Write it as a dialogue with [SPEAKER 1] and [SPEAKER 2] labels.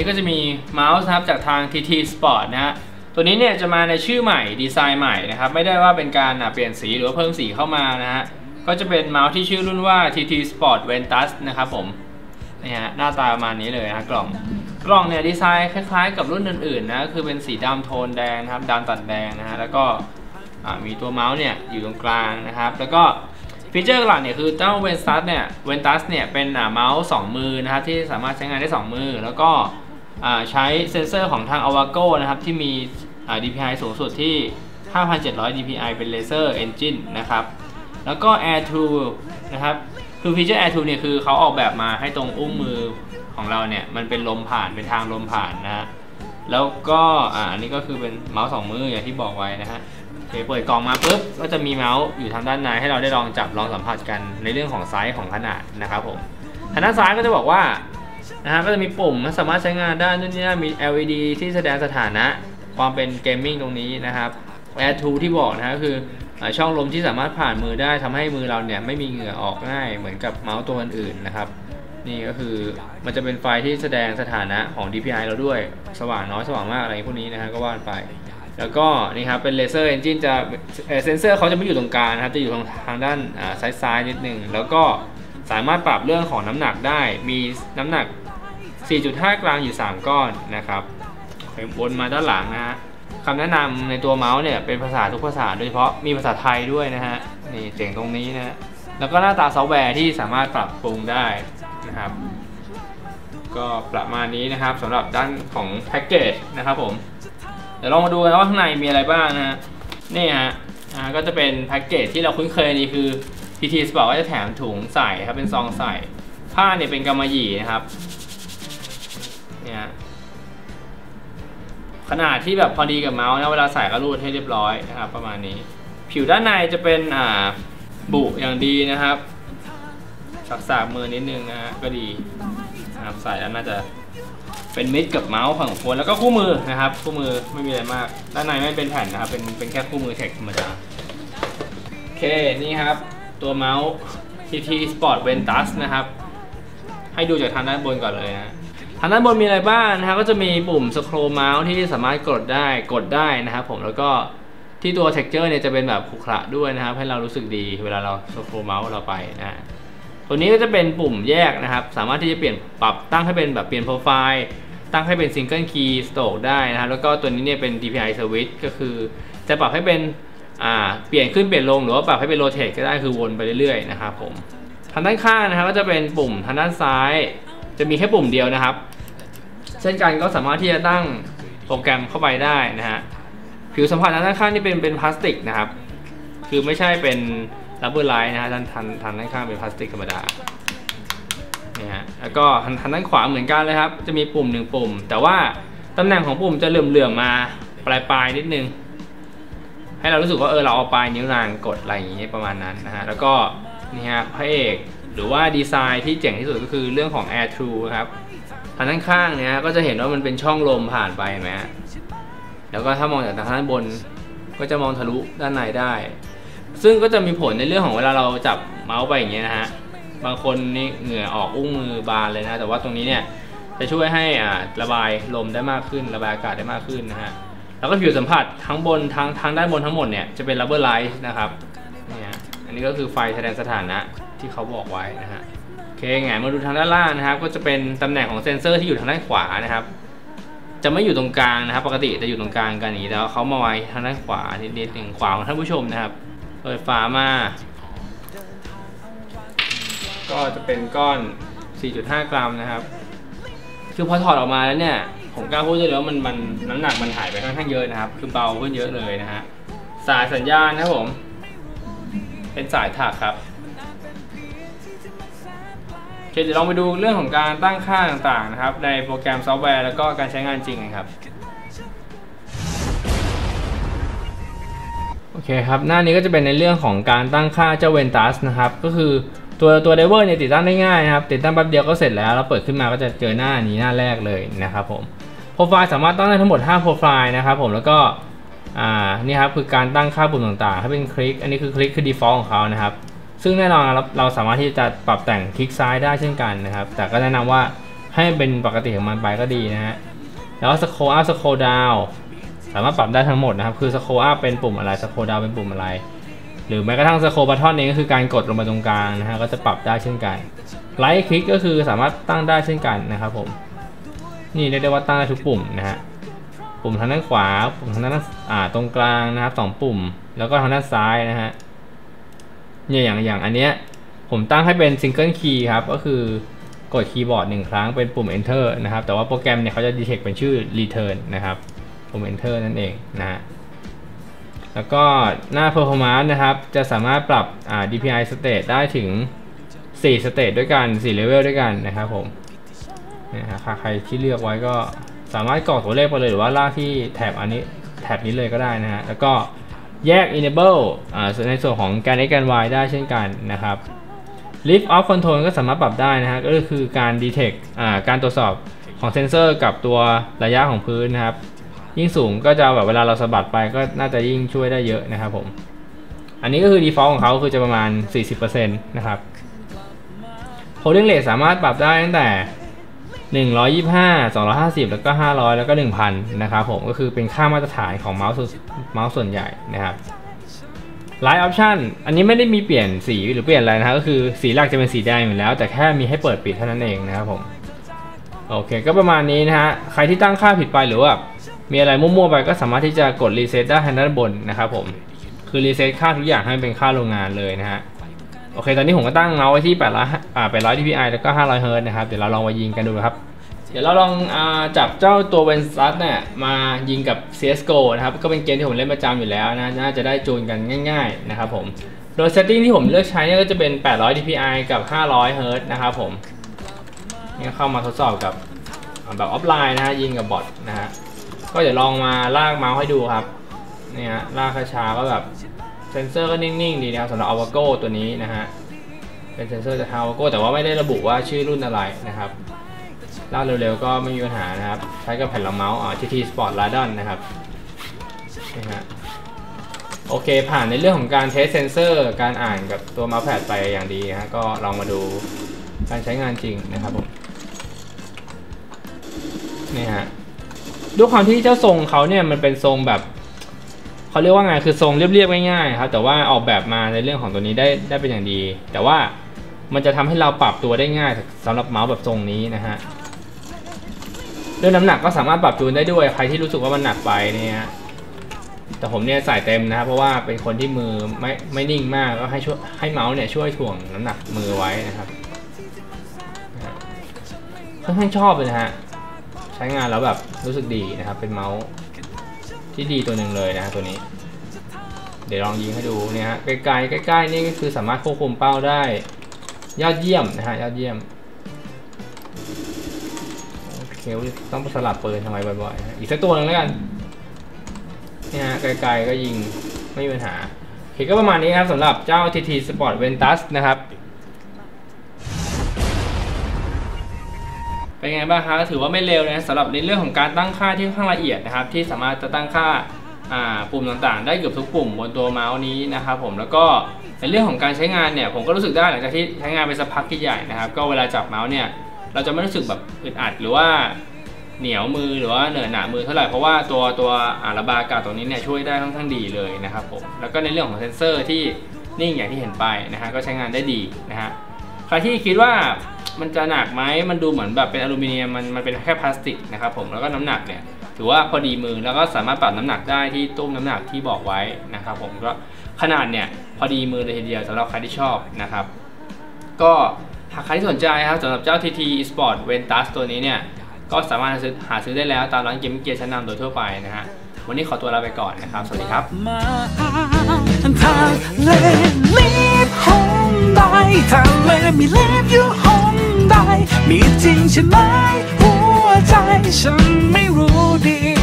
[SPEAKER 1] นี้ก็จะมีเมาส์นะครับจากทาง TT Sport นะฮะตัวนี้เนี่ยจะมาในชื่อใหม่ดีไซน์ใหม่นะครับไม่ได้ว่าเป็นการเปลี่ยนสีหรือว่าเพิ่มสีเข้ามานะฮะก็จะเป็นเมาส์ที่ชื่อรุ่นว่า TT Sport Ventus นะครับผมนี่ฮะหน้าตาประมาณนี้เลยนะกล่องกล่องเนี่ยดีไซน์คล้ายๆกับรุ่นอื่นๆนะคือเป็นสีดำโทนแดงนะครับดำตัดแดงนะฮะแล้วก็มีตัวเมาส์เนี่ยอยู่ตรงกลางนะครับ แล้วก็ฟีเจอร์หลักเนี่ยคือเจ้าเวนตัสเนี่ยเวนตัสเนี่ยเป็นเมาส์2มือนะครับที่สามารถใช้งานได้ 2 มือ แล้วก็ ใช้เซนเซอร์ของทาง Avago นะครับ ที่มี DPI สูงสุดที่ 5,700 DPI เป็นเลเซอร์เอนจินนะครับ แล้วก็ Air 2 นะครับ คือฟีเจอร์ Air 2 เนี่ยคือเขาออกแบบมาให้ตรงอุ้งมือของเราเนี่ย มันเป็นลมผ่านเป็นทางลมผ่านนะฮะแล้วก็อ่าอันนี้ก็คือเป็นเมาส์สองมืออย่างที่บอกไว้นะฮะเคเปิดกล่องมาปุ๊บก็จะมีเมาส์อยู่ทางด้านในให้เราได้ลองจับลองสัมผัสกันในเรื่องของไซส์ของขนาดนะครับผมทางด้านซ้ายก็จะบอกว่า นะฮะก็จะมีปุ่มสามารถใช้งานได้นู่นนี่มี LED ที่แสดงสถานะความเป็นเกมมิ่งตรงนี้นะครับ Air 2ที่บอกนะฮะคือช่องลมที่สามารถผ่านมือได้ทำให้มือเราเนี่ยไม่มีเหงื่อออกง่ายเหมือนกับเมาส์ตัวอื่นๆนะครับ นี่ก็คือมันจะเป็นไฟที่แสดงสถานะของ DPI เราด้วยสว่างน้อยสว่างมากอะไรพวกนี้นะฮะก็ว่าไป แล้วก็นี่ครับเป็นเลเซอร์เอนจินจะเซนเซอร์เขาจะไม่อยู่ตรงกลางนะครับจะอยู่ทางทางด้านซ้ายๆนิดนึงแล้วก็ สามารถปรับเรื่องของน้ำหนักได้ มีน้ำหนัก 4.5 กลางอยู่ 3 ก้อนนะครับวนมาด้านหลังนะฮะคำแนะนำในตัวเมาส์เนี่ยเป็นภาษาทุกภาษา โดยเฉพาะมีภาษาไทยด้วยนะฮะ นี่เจ๋งตรงนี้นะ แล้วก็หน้าตาซอฟต์แวร์ที่สามารถปรับปรุงได้นะครับ ก็ประมาณนี้นะครับสำหรับด้านของแพ็กเกจนะครับผม เดี๋ยวลองมาดูกันว่าข้างในมีอะไรบ้างนะฮะนี่ฮะก็จะเป็นแพ็กเกจที่เราคุ้นเคยนี่คือ PT Sport ก็จะแถมถุงใส่ครับเป็นซองใส่ ผ้าเนี่ยเป็นกำมะหยี่นะครับเนี่ยขนาดที่แบบพอดีกับเมาส์นะเวลาใส่ก็รูดให้เรียบร้อยนะครับ ประมาณนี้ ผิวด้านในจะเป็นอ่าบุอย่างดีนะครับสักสากมือนิดนึงนะฮะก็ดีนะครับใส่แล้วน่าจะเป็นมิดกับเมาส์ของคนแล้วก็คู่มือนะครับ คู่มือไม่มีอะไรมาก ด้านในไม่เป็นแผ่นนะครับ เป็นเป็นแค่คู่มือเทคธรรมดาโอเคนี่ครับ ตัวเมาส์ TT Sport Ventus นะครับ ให้ดูจากทางด้านบนก่อนเลยนะทางด้านบนมีอะไรบ้างนะครับก็จะมีปุ่มสครอเมาส์ที่สามารถกดได้กดได้นะครับผมแล้วก็ที่ตัว texture เนี่ยจะเป็นแบบขรุขระด้วยนะครับ ให้เรารู้สึกดีเวลาเราสครอเมาส์เราไปนะตัวนี้ก็จะเป็นปุ่มแยกนะครับ สามารถที่จะเปลี่ยนปรับตั้งให้เป็นแบบเปลี่ยนโปรไฟล์ตั้งให้เป็น single key stroke ได้นะครับแล้วก็ตัวนี้เนี่ยเป็น DPI switch ก็คือจะปรับให้เป็น อ่าเปลี่ยนขึ้นเปลี่ยนลงหรือว่าปรับให้เป็น rotate ก็ได้คือวนไปเรื่อยๆนะครับผมทางด้านข้างนะครับก็จะเป็นปุ่มทางด้านซ้าย จะมีแค่ปุ่มเดียวนะครับ เช่นกันก็สามารถที่จะตั้งโปรแกรมเข้าไปได้นะฮะผิวสัมผัสทางด้านข้างนี่เป็นเป็นพลาสติกนะครับ คือไม่ใช่เป็นรับเบอร์ไลท์นะฮะทางทางทางด้านข้างเป็นพลาสติกธรรมดาเนี่ยฮะแล้วก็ทางทางด้านขวาเหมือนกันเลยครับ จะมีปุ่มหนึ่งปุ่ม แต่ว่าตำแหน่งของปุ่มจะเหลื่อมๆมาปลายปลายนิดนึง ให้เรารู้สึกว่าเออเราเอาปลายนิ้วนางกดอะไรอย่างเงี้ยประมาณนั้นนะฮะแล้วก็นี่ฮะพระเอกหรือว่าดีไซน์ที่เจ๋งที่สุดก็คือเรื่องของ Air True ครับทางด้านข้างเนี่ยก็จะเห็นว่ามันเป็นช่องลมผ่านไปนไหมฮะแล้วก็ถ้ามองจากทางด้านบนก็จะมองทะลุด้านในได้ ซึ่งก็จะมีผลในเรื่องของเวลาเราจับเมาส์ไปอย่างเงี้ยนะฮะบางคนนี่เหงื่อออกอุ้งมือบานเลยนะ แต่ว่าตรงนี้เนี่ยจะช่วยให้อ่าระบายลมได้มากขึ้น ระบายอากาศได้มากขึ้นนะฮะ แล้วก็ผิวสัมผัสทั้งบนทั้งทางด้านบนทั้งหมดเนี่ยจะเป็น rubber light นะครับเนี่ยอันนี้ก็คือไฟแสดงสถานะที่เขาบอกไว้นะฮะโอเคไงมาดูทางด้านล่างนะครับ ก็จะเป็นตำแหน่งของเซ็นเซอร์ที่อยู่ทางด้านขวานะครับ จะไม่อยู่ตรงกลางนะครับ ปกติจะอยู่ตรงกลางกันอย่างนี้แล้วเขามาไว้ทางด้านขวานิดๆหนึ่งขวาของท่านผู้ชมนะครับเปิดฝามา ก็จะเป็นก้อน 4.5 กรัมนะครับ คือพอถอดออกมาแล้วเนี่ย ผมกล้าพูดได้เลยว่ามันมันน้ำหนักมันหายไปค่อนข้างเยอะนะครับ คือเบาขึ้นเยอะเลยนะฮะสายสัญญาณนะครับผม เป็นสายถักครับโอเคเดี๋ยวลองไปดูเรื่องของการตั้งค่าต่างๆนะครับ ในโปรแกรมซอฟต์แวร์แล้วก็การใช้งานจริงนครับโอเคครับหน้านี้ก็จะเป็นในเรื่องของการตั้งค่าเจ้าเวนตัสนะครับ ก็คือตัวตัวเดเวอร์เนี่ยติดตั้งได้ง่ายนะครับ ติดตั้งแป๊บเดียวก็เสร็จแล้ว แล้วเปิดขึ้นมาก็จะเจอหน้านี้หน้าแรกเลยนะครับผม รไฟล์สามารถตั้งได้ทั้งหมด5โปรไฟล์นะครับผมแล้วก็อ่านี่ครับคือการตั้งค่าปุ่มต่างๆให้เป็นคลิก อันนี้คือคลิกคือ default ของเขานะครับ ซึ่งแน่นอนเราเราสามารถที่จะปรับแต่งคลิกซ้ายได้เช่นกันนะครับ แต่ก็แนะนำว่าให้เป็นปกติของมันไปก็ดีนะฮะแล้วสโคอัพสโคดาวสามารถปรับได้ทั้งหมดนะครับ คือสโคอัพเป็นปุ่มอะไรสโคดาวเป็นปุ่มอะไร หรือแม้กระทั่งสโคบัตทอนเองก็คือการกดลงมาตรงกลางนะฮะก็จะปรับได้เช่นกันไลท์คลิกก็คือสามารถตั้งได้เช่นกันนะครับผม นี่เรียกได้ว่าตั้งได้ทุกปุ่มนะฮะปุ่มทางด้านขวาปุ่มทางด้านอ่าตรงกลางนะครับสองปุ่ม แล้วก็ทางด้านซ้ายนะฮะเนี่ยอย่างอย่างอันเนี้ยผมตั้งให้เป็นซิงเกิลคีย์ครับ ก็คือกดคีย์บอร์ดหนึ่งครั้งเป็นปุ่ม enter นะครับ แต่ว่าโปรแกรมเนี่ยเขาจะ detect เป็นชื่อ return นะครับ ปุ่ม enter นั่นเองนะฮะแล้วก็หน้า performance นะครับ จะสามารถปรับอ่า DPI state ได้ถึง 4 state ด้วยกัน 4 level ด้วยกันนะครับผม นะฮะใครที่เลือกไว้ก็สามารถกรอกตัวเลขไปเลยหรือว่าลากที่แถบอันนี้แถบนี้เลยก็ได้นะฮะแล้วก็แยก enable อ่าในส่วนของการ x การ y ได้เช่นกันนะครับ lift off control ก็สามารถปรับได้นะฮะก็คือการ detect อ่าการตรวจสอบของเซนเซอร์กับตัวระยะของพื้นนะครับ ยิ่งสูงก็จะแบบเวลาเราสะบัดไปก็น่าจะยิ่งช่วยได้เยอะนะครับผม อันนี้ก็คือ default ของเขาคือจะประมาณ 40%นะครับ holding rate สามารถปรับได้ตั้งแต่ 125 250 แล้วก็ 500 แล้วก็ 1000 นะครับผมก็คือเป็นค่ามาตรฐานของเมาส์เมาส์ส่วนใหญ่นะครับ Light Option อันนี้ไม่ได้มีเปลี่ยนสีหรือเปลี่ยนอะไรนะครับก็คือสีหลักจะเป็นสีแดงอยู่แล้ว แต่แค่มีให้เปิดปิดเท่านั้นเองนะครับผมโอเค ก็ประมาณนี้นะฮะใครที่ตั้งค่าผิดไปหรือว่า มีอะไรมั่วๆไปก็สามารถที่จะกดรีเซ็ตได้ทางด้านบนนะครับผมคือรีเซ็ตค่าทุกอย่างให้เป็นค่าโรงงานเลยนะฮะ โอเค ตอนนี้ผมก็ตั้งเมาส์ไว้ที่800อ่า800 dpi แล้วก็500 Hz นะครับ เดี๋ยวเราลองมายิงกันดูครับ เดี๋ยวเราลองอาจับเจ้าตัวเวนซัสเนี่ยมายิงกับ CSGO นะครับ ก็เป็นเกมที่ผมเล่นประจำอยู่แล้วนะ น่าจะได้จูนกันง่าย ๆ นะครับผม โดยเซตติ้งที่ผมเลือกใช้เนี่ยก็จะเป็น 800 dpi กับ 500 Hz นะครับผมนี่เข้ามาทดสอบกับแบบออฟไลน์นะฮะยิงกับบอทนะฮะ ก็เดี๋ยวลองมาลากเมาส์ให้ดูครับนี่ฮะลากช้าก็แบบ เซนเซอร์ก็นิ่งๆดีนะครับสำหรับ Avago ตัวนี้นะฮะ เป็นเซนเซอร์จากทาง Avago แต่ว่าไม่ได้ระบุว่าชื่อรุ่นอะไรนะครับลากเร็วๆก็ไม่มีปัญหานะครับ ใช้กับแผ่นรองเมาส์อ่า TT Sport Radon นะครับนี่ฮะโอเค ผ่านในเรื่องของการเทสเซนเซอร์ การอ่านกับตัวเมาส์แพดไปอย่างดีนะฮะก็ลองมาดูการใช้งานจริงนะครับผมนี่ฮะด้วยความที่เจ้าทรงเขาเนี่ยมันเป็นทรงแบบ เขาเรียกว่าไงคือทรงเรียบๆง่ายๆครับแต่ว่าออกแบบมาในเรื่องของตัวนี้ได้ได้เป็นอย่างดี แต่ว่ามันจะทำให้เราปรับตัวได้ง่ายสำหรับเมาส์แบบทรงนี้นะฮะเรื่องน้ำหนักก็สามารถปรับจูนได้ด้วยใครที่รู้สึกว่ามันหนักไปเนี่ยแต่ผมเนี่ยใส่เต็มนะครับเพราะว่าเป็นคนที่มือไม่ไม่นิ่งมากก็ให้ช่วยให้เมาส์เนี่ยช่วยถ่วงน้ำหนักมือไว้นะครับค่อนข้างชอบเลยนะฮะใช้งานแล้วแบบรู้สึกดีนะครับเป็นเมาส์ ที่ดีตัวหนึ่งเลยนะตัวนี้ เดี๋ยวลองยิงให้ดูเนี่ยฮะไกลๆใกล้ๆนี่ก็คือสามารถควบคุมเป้าได้ ยอดเยี่ยมนะฮะยอดเยี่ยมโอเคต้องสลับปืนทำไมบ่อยๆอีกสักตัวหนึงแล้วกันเนี่ยฮะไกลๆก็ยิงไม่มีปัญหาโอเคก็ประมาณนี้ครับสำหรับเจ้า TT Sport Ventus นะครับ เป็นไงบ้างครับถือว่าไม่เร็วนะสำหรับในเรื่องของการตั้งค่าที่ค่อนข้างละเอียดนะครับ ที่สามารถจะตั้งค่าปุ่มต่างๆ ได้เกือบทุกปุ่มบนตัวเมาส์นี้นะครับผมแล้วก็ในเรื่องของการใช้งานเนี่ยผมก็รู้สึกได้หลังจากที่ใช้งานไปสักพักที่ใหญ่นะครับ ก็เวลาจับเมาส์เนี่ยเราจะไม่รู้สึกแบบอึดอัดหรือว่าเหนียวมือหรือว่าเหนอะหนามือเท่าไหร่เพราะว่าตัวตัวอาระบากาตรงนี้เนี่ยช่วยได้ค่อนข้างดีเลยนะครับผมแล้วก็ในเรื่องของเซนเซอร์ที่นิ่งอย่างที่เห็นไปนะฮะก็ใช้งานได้ดีนะฮะ ใครที่คิดว่ามันจะหนักไหมมันดูเหมือนแบบเป็นอลูมิเนียมมันมันเป็นแค่พลาสติกนะครับผมแล้วก็น้ำหนักเนี่ยถือว่าพอดีมือแล้วก็สามารถปรับน้ำหนักได้ที่ตุ้มน้ำหนักที่บอกไว้นะครับผมก็ขนาดเนี่ยพอดีมือเลยทีเดียวสำหรับใครที่ชอบนะครับ ก็หากใครที่สนใจครับสำหรับเจ้า TT Sport Ventus ตัวนี้เนี่ยก็สามารถหาซื้อได้แล้วตามร้านเกมเกียร์ชั้นนำโดยทั่วไปนะฮะวันนี้ขอตัวลาไปก่อนนะครับ สวัสดีครับ
[SPEAKER 2] ได้ทะเลมีเล็บอยู่ห้องได้ มีจริงใช่ไหมหัวใจฉันไม่รู้ดี